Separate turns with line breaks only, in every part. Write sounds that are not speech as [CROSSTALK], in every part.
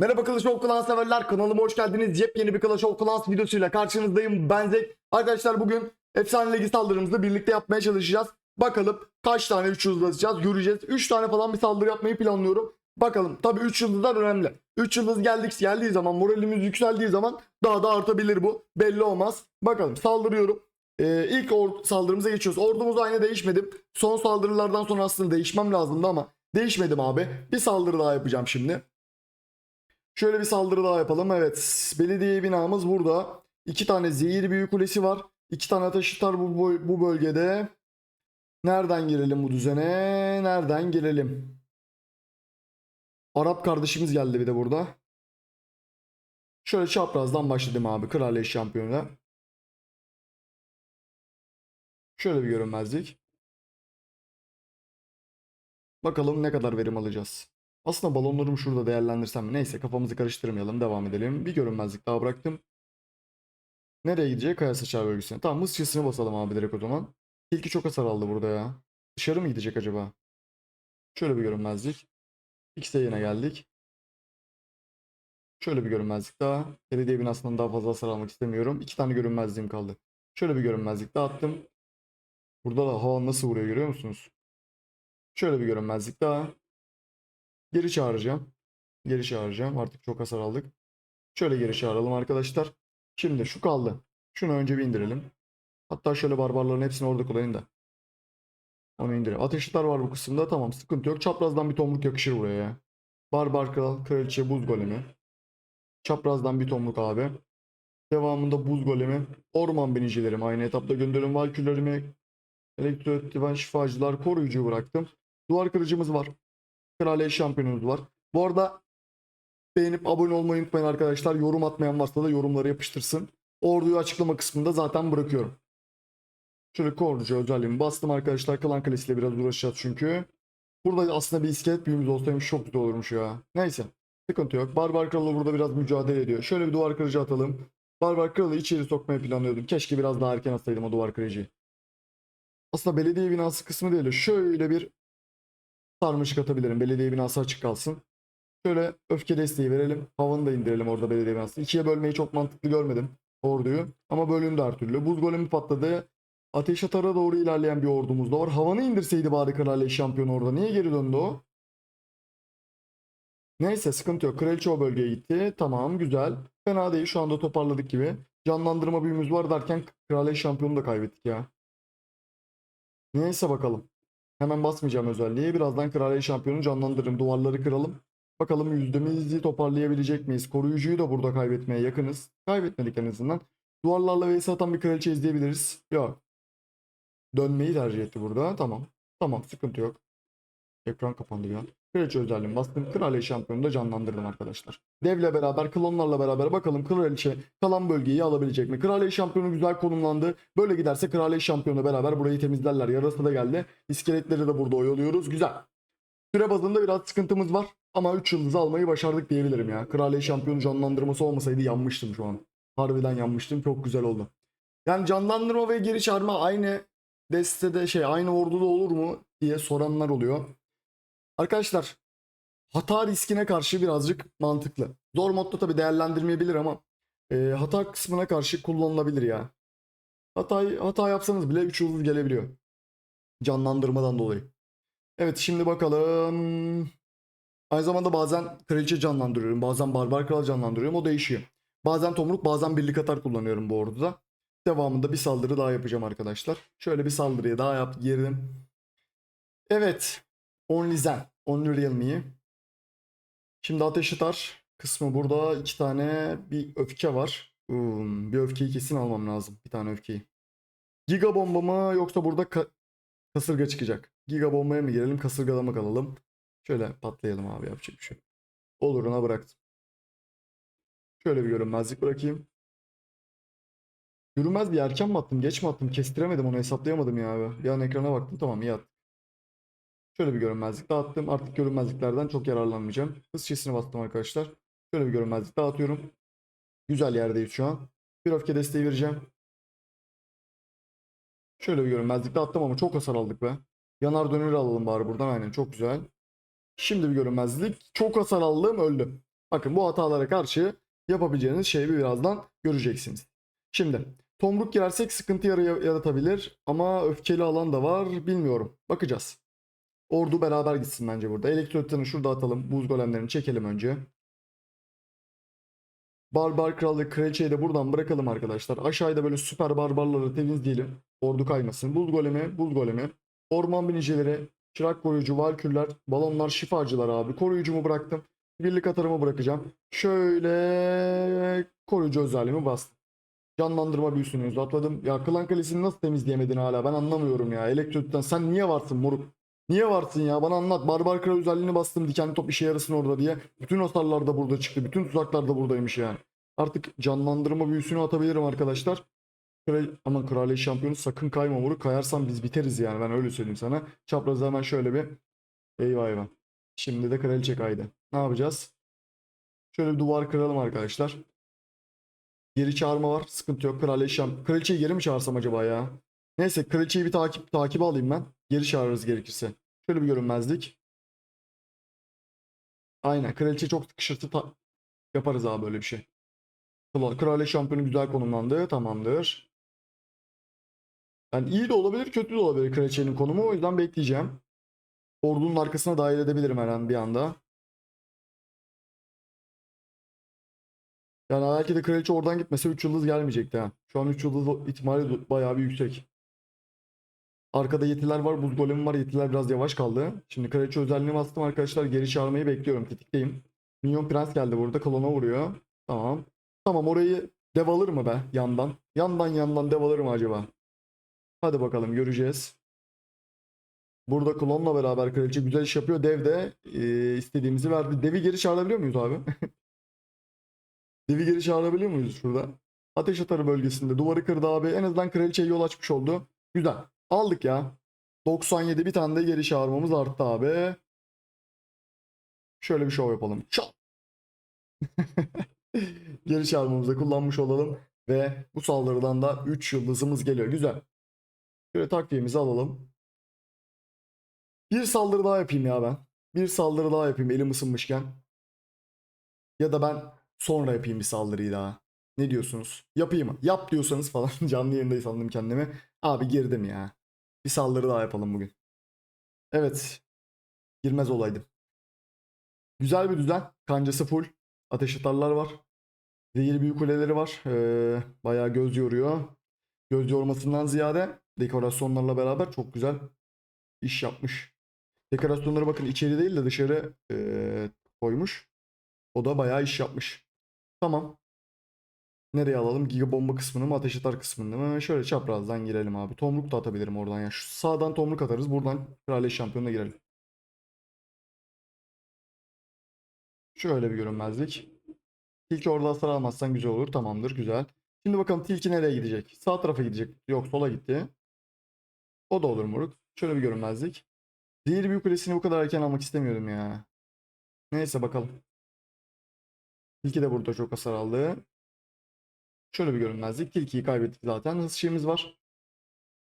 Merhaba Clash of Clans severler kanalıma hoş geldiniz. Yepyeni bir Clash of Clans videosuyla karşınızdayım. Ben Zek. Arkadaşlar bugün efsane ligi saldırımızı birlikte yapmaya çalışacağız. Bakalım kaç tane 3 yıldız atacağız göreceğiz. 3 tane falan bir saldırı yapmayı planlıyorum. Bakalım tabii 3 yıldızlar önemli. 3 yıldız geldik geldiği zaman moralimiz yükseldiği zaman daha da artabilir bu. Belli olmaz. Bakalım saldırıyorum. Ee, ilk saldırımıza geçiyoruz. Ordumuz aynı değişmedim. Son saldırılardan sonra aslında değişmem lazımdı ama değişmedim abi. Bir saldırı daha yapacağım şimdi. Şöyle bir saldırı daha yapalım. Evet. Belediye binamız burada. İki tane zehir büyü kulesi var. İki tane taşıtar bu, bu, bu bölgede. Nereden girelim bu düzene? Nereden girelim? Arap kardeşimiz geldi bir de burada. Şöyle çaprazdan başladım abi. Kraliyet şampiyonuna. Şöyle bir görünmezlik. Bakalım ne kadar verim alacağız. Aslında balonlarımı şurada değerlendirsem mi? Neyse kafamızı karıştırmayalım. Devam edelim. Bir görünmezlik daha bıraktım. Nereye gidecek? Kaya saçar bölgesine. Tamam mısçısını basalım abi direkt o zaman. Tilki çok hasar aldı burada ya. Dışarı mı gidecek acaba? Şöyle bir görünmezlik. X'e yine geldik. Şöyle bir görünmezlik daha. Belediye binasından daha fazla hasar almak istemiyorum. İki tane görünmezliğim kaldı. Şöyle bir görünmezlik daha attım. Burada da hava nasıl vuruyor görüyor musunuz? Şöyle bir görünmezlik daha. Geri çağıracağım. Geri çağıracağım. Artık çok hasar aldık. Şöyle geri çağıralım arkadaşlar. Şimdi şu kaldı. Şunu önce bir indirelim. Hatta şöyle barbarların hepsini orada kullanayım da. Onu indirelim. Ateşler var bu kısımda. Tamam sıkıntı yok. Çaprazdan bir tomruk yakışır buraya ya. Barbar kral, kraliçe, buz golemi. Çaprazdan bir tomruk abi. Devamında buz golemi. Orman binicilerim. Aynı etapta gönderilen valküllerimi. Elektro divan şifacılar koruyucu bıraktım. Duvar kırıcımız var. Kraliyet şampiyonumuz var. Bu arada beğenip abone olmayı unutmayın arkadaşlar. Yorum atmayan varsa da yorumları yapıştırsın. Orduyu açıklama kısmında zaten bırakıyorum. Şöyle korducu özelliğimi bastım arkadaşlar. Klan kalesiyle biraz uğraşacağız çünkü. Burada aslında bir iskelet büyümüz olsaymış çok güzel olurmuş ya. Neyse. Sıkıntı yok. Barbar kralı burada biraz mücadele ediyor. Şöyle bir duvar kırıcı atalım. Barbar kralı içeri sokmayı planlıyordum. Keşke biraz daha erken atsaydım o duvar kırıcıyı. Aslında belediye binası kısmı değil de şöyle bir sarmışık atabilirim. Belediye binası açık kalsın. Şöyle öfke desteği verelim. Havanı da indirelim orada belediye binası. İkiye bölmeyi çok mantıklı görmedim orduyu. Ama bölündü her türlü. Buz golemi patladı. Ateş atara doğru ilerleyen bir ordumuz da var. Havanı indirseydi bari kraliyet şampiyonu orada. Niye geri döndü o? Neyse sıkıntı yok. Kraliçe o bölgeye gitti. Tamam güzel. Fena değil. Şu anda toparladık gibi. Canlandırma büyümüz var derken kraliyet şampiyonu da kaybettik ya. Neyse bakalım. Hemen basmayacağım özelliği. Birazdan kraliyet şampiyonu canlandırırım. Duvarları kıralım. Bakalım yüzdemizi toparlayabilecek miyiz? Koruyucuyu da burada kaybetmeye yakınız. Kaybetmedik en azından. Duvarlarla vs atan bir kraliçe izleyebiliriz. Yok. Dönmeyi tercih etti burada. Tamam. Tamam sıkıntı yok. Ekran kapandı ya. Kraliçe özelliğimi bastım. Kraliyet şampiyonu da canlandırdım arkadaşlar. Devle beraber, klonlarla beraber bakalım kraliçe kalan bölgeyi alabilecek mi? Kraliyet şampiyonu güzel konumlandı. Böyle giderse kraliyet şampiyonu beraber burayı temizlerler. Yarası da geldi. İskeletleri de burada oyalıyoruz. Güzel. Süre bazında biraz sıkıntımız var. Ama 3 yıldızı almayı başardık diyebilirim ya. Kraliyet şampiyonu canlandırması olmasaydı yanmıştım şu an. Harbiden yanmıştım. Çok güzel oldu. Yani canlandırma ve geri çağırma aynı destede şey aynı orduda olur mu diye soranlar oluyor. Arkadaşlar hata riskine karşı birazcık mantıklı. Zor modda tabi değerlendirmeyebilir ama e, hata kısmına karşı kullanılabilir ya. Hata, hata yapsanız bile 3 yıldız gelebiliyor. Canlandırmadan dolayı. Evet şimdi bakalım. Aynı zamanda bazen kraliçe canlandırıyorum. Bazen barbar kral canlandırıyorum. O değişiyor. Bazen tomruk bazen birlik atar kullanıyorum bu orduda. Devamında bir saldırı daha yapacağım arkadaşlar. Şöyle bir saldırıya daha yap girdim. Evet. Only Zen. Only Real Me. Şimdi ateş atar kısmı burada. iki tane bir öfke var. Hmm, bir öfkeyi kesin almam lazım. Bir tane öfkeyi. Giga bomba mı yoksa burada ka- kasırga çıkacak. Giga bombaya mı girelim kasırgada mı kalalım? Şöyle patlayalım abi yapacak bir şey. Oluruna bıraktım. Şöyle bir görünmezlik bırakayım. Görünmez bir erken mi attım geç mi attım kestiremedim onu hesaplayamadım ya abi. Bir an ekrana baktım tamam iyi attım. Şöyle bir görünmezlik dağıttım. Artık görünmezliklerden çok yararlanmayacağım. Hız çesini bastım arkadaşlar. Şöyle bir görünmezlik dağıtıyorum. Güzel yerdeyiz şu an. Bir öfke desteği vereceğim. Şöyle bir görünmezlik dağıttım ama çok hasar aldık be. Yanar döneri alalım bari buradan aynen çok güzel. Şimdi bir görünmezlik. Çok hasar aldım öldüm. Bakın bu hatalara karşı yapabileceğiniz şeyi birazdan göreceksiniz. Şimdi tomruk girersek sıkıntı yara- yaratabilir ama öfkeli alan da var bilmiyorum. Bakacağız. Ordu beraber gitsin bence burada. Elektrotlarını şurada atalım. Buz golemlerini çekelim önce. Barbar Kralı Kraliçeyi de buradan bırakalım arkadaşlar. Aşağıda böyle süper barbarları temizleyelim. Ordu kaymasın. Buz golemi, buz golemi. Orman binicileri, çırak koruyucu, valkürler, balonlar, şifacılar abi. Koruyucumu bıraktım. Birlik atarımı bırakacağım. Şöyle koruyucu özelliğimi bastım. Canlandırma büyüsünü uzatladım. Ya Klan Kalesi'ni nasıl temizleyemedin hala ben anlamıyorum ya. Elektrot'tan sen niye varsın moruk? Niye varsın ya? Bana anlat. Barbar Kral özelliğini bastım dikenli top işe yarasın orada diye. Bütün hasarlar da burada çıktı. Bütün tuzaklar da buradaymış yani. Artık canlandırma büyüsünü atabilirim arkadaşlar. Kral, aman kraliye şampiyonu sakın kayma moruk. Kayarsan biz biteriz yani ben öyle söyleyeyim sana. Çaprazı hemen şöyle bir. Eyvah eyvah. Şimdi de kraliçe kaydı. Ne yapacağız? Şöyle bir duvar kıralım arkadaşlar. Geri çağırma var. Sıkıntı yok. Kraliye şamp Kraliçeyi geri mi çağırsam acaba ya? Neyse kraliçeyi bir takip takibe alayım ben. Geri çağırırız gerekirse. Şöyle bir görünmezlik. Aynen. Kraliçe çok sıkışırsa yaparız abi böyle bir şey. Kral- Kraliye şampiyonu güzel konumlandı. Tamamdır. Yani iyi de olabilir, kötü de olabilir kraliçenin konumu. O yüzden bekleyeceğim. Ordunun arkasına dahil edebilirim her an bir anda. Yani belki de kraliçe oradan gitmese 3 yıldız gelmeyecekti ha. Şu an 3 yıldız ihtimali bayağı bir yüksek. Arkada yetiler var, buz golemi var. Yetiler biraz yavaş kaldı. Şimdi kraliçe özelliğini bastım arkadaşlar. Geri çağırmayı bekliyorum. Tetikteyim. Minyon prens geldi burada. Klona vuruyor. Tamam. Tamam orayı dev alır mı be yandan? Yandan yandan dev alır mı acaba? Hadi bakalım göreceğiz. Burada klonla beraber kraliçe güzel iş yapıyor. Dev de e, istediğimizi verdi. Devi geri çağırabiliyor muyuz abi? [LAUGHS] Devi geri çağırabiliyor muyuz şurada? Ateş atarı bölgesinde duvarı kırdı abi. En azından kraliçeye yol açmış oldu. Güzel. Aldık ya. 97 bir tane de geri çağırmamız arttı abi. Şöyle bir şov yapalım. Çat. [LAUGHS] geri çağırmamızda kullanmış olalım. Ve bu saldırıdan da 3 yıldızımız geliyor. Güzel. Şöyle takviyemizi alalım. Bir saldırı daha yapayım ya ben. Bir saldırı daha yapayım elim ısınmışken. Ya da ben sonra yapayım bir saldırıyı daha. Ne diyorsunuz? Yapayım mı? Yap diyorsanız falan [LAUGHS] canlı yayındayız sandım kendimi. Abi girdim ya. Bir saldırı daha yapalım bugün. Evet. Girmez olaydım. Güzel bir düzen. Kancası full. Ateş atarlar var. Zehir büyük kuleleri var. Ee, bayağı göz yoruyor. Göz yormasından ziyade dekorasyonlarla beraber çok güzel iş yapmış. Dekorasyonları bakın içeri değil de dışarı ee, koymuş. O da bayağı iş yapmış. Tamam. Nereye alalım? Giga bomba kısmını mı? Ateş atar kısmını mı? Şöyle çaprazdan girelim abi. Tomruk da atabilirim oradan ya. Şu sağdan tomruk atarız. Buradan kraliyet şampiyonuna girelim. Şöyle bir görünmezlik. Tilki orada hasar almazsan güzel olur. Tamamdır. Güzel. Şimdi bakalım tilki nereye gidecek? Sağ tarafa gidecek. Yok sola gitti. O da olur moruk. Şöyle bir görünmezlik. Zehir büyük kulesini bu kadar erken almak istemiyordum ya. Neyse bakalım. Tilki de burada çok hasar aldı. Şöyle bir görünmezlik. Tilkiyi kaybettik zaten. Hız şeyimiz var.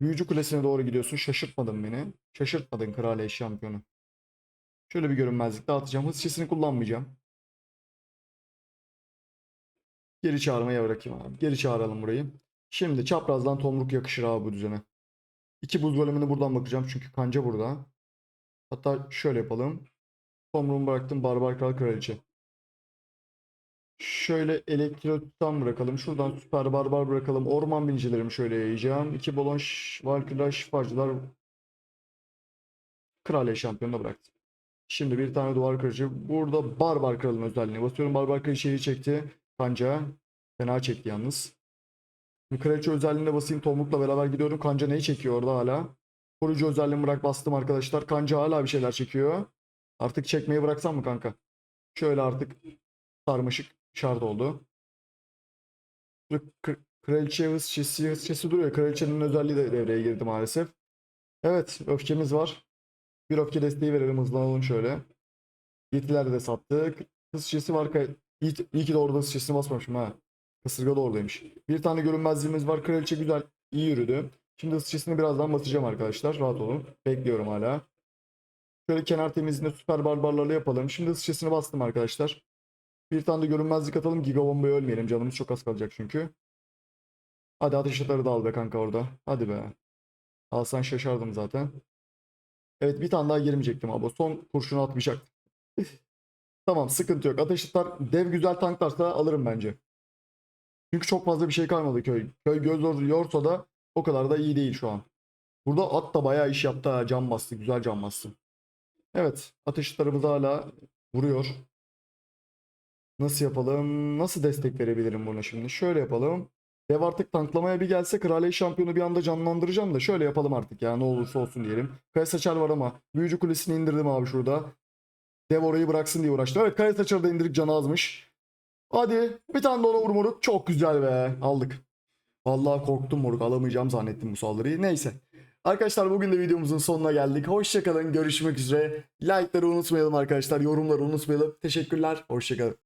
Büyücü kulesine doğru gidiyorsun. Şaşırtmadın beni. Şaşırtmadın kraliyet şampiyonu. Şöyle bir görünmezlik dağıtacağım. Hız şişesini kullanmayacağım. Geri çağırmaya bırakayım abi. Geri çağıralım burayı. Şimdi çaprazdan tomruk yakışır abi bu düzene. İki buz golemine buradan bakacağım çünkü kanca burada. Hatta şöyle yapalım. Tomruğumu bıraktım barbar kral kraliçe. Şöyle elektrottan bırakalım. Şuradan süper barbar bırakalım. Orman binicilerimi şöyle yayacağım. İki balon valkürler şifacılar kraliye şampiyonuna bıraktım. Şimdi bir tane duvar kırıcı. Burada barbar kralın özelliğini basıyorum. Barbar kraliçeyi çekti. Kanca. Fena çekti yalnız. Kraliçe özelliğine basayım. Tomruk'la beraber gidiyorum. Kanca neyi çekiyor orada hala? Koruyucu özelliğimi bırak bastım arkadaşlar. Kanca hala bir şeyler çekiyor. Artık çekmeyi bıraksam mı kanka? Şöyle artık sarmaşık şart oldu. Kraliçe hız şişesi, hız şişesi duruyor. Kraliçenin özelliği de devreye girdi maalesef. Evet öfkemiz var. Bir öfke desteği verelim hızlanalım şöyle. Yetiler de sattık. Hız şişesi var. İyi, iyi ki de orada hız şişesini basmamışım ha. Kasırga da oradaymış. Bir tane görünmezliğimiz var. Kraliçe güzel. iyi yürüdü. Şimdi hız şişesini birazdan basacağım arkadaşlar. Rahat olun. Bekliyorum hala. Şöyle kenar temizliğinde süper barbarlarla yapalım. Şimdi hız şişesini bastım arkadaşlar. Bir tane de görünmezlik atalım. Giga bombayı ölmeyelim. Canımız çok az kalacak çünkü. Hadi ateş atarı da al be kanka orada. Hadi be. Alsan şaşardım zaten. Evet bir tane daha girmeyecektim abi. Son kurşunu atmayacak. [LAUGHS] tamam sıkıntı yok. Ateş atar dev güzel tanklarsa alırım bence. Çünkü çok fazla bir şey kalmadı köy. Köy göz yorsa da o kadar da iyi değil şu an. Burada at da bayağı iş yaptı ha. Can bastı. Güzel can bastı. Evet. Ateş atarımız hala vuruyor. Nasıl yapalım? Nasıl destek verebilirim buna şimdi? Şöyle yapalım. Dev artık tanklamaya bir gelse Kraliyet şampiyonu bir anda canlandıracağım da şöyle yapalım artık ya ne olursa olsun diyelim. Kaya Saçar var ama büyücü kulesini indirdim abi şurada. Dev orayı bıraksın diye uğraştı. Evet Kaya Saçar'ı da indirdik canı azmış. Hadi bir tane de ona vur moruk. Çok güzel be. Aldık. Vallahi korktum moruk. Alamayacağım zannettim bu saldırıyı. Neyse. Arkadaşlar bugün de videomuzun sonuna geldik. Hoşçakalın. Görüşmek üzere. Like'ları unutmayalım arkadaşlar. Yorumları unutmayalım. Teşekkürler. Hoşçakalın.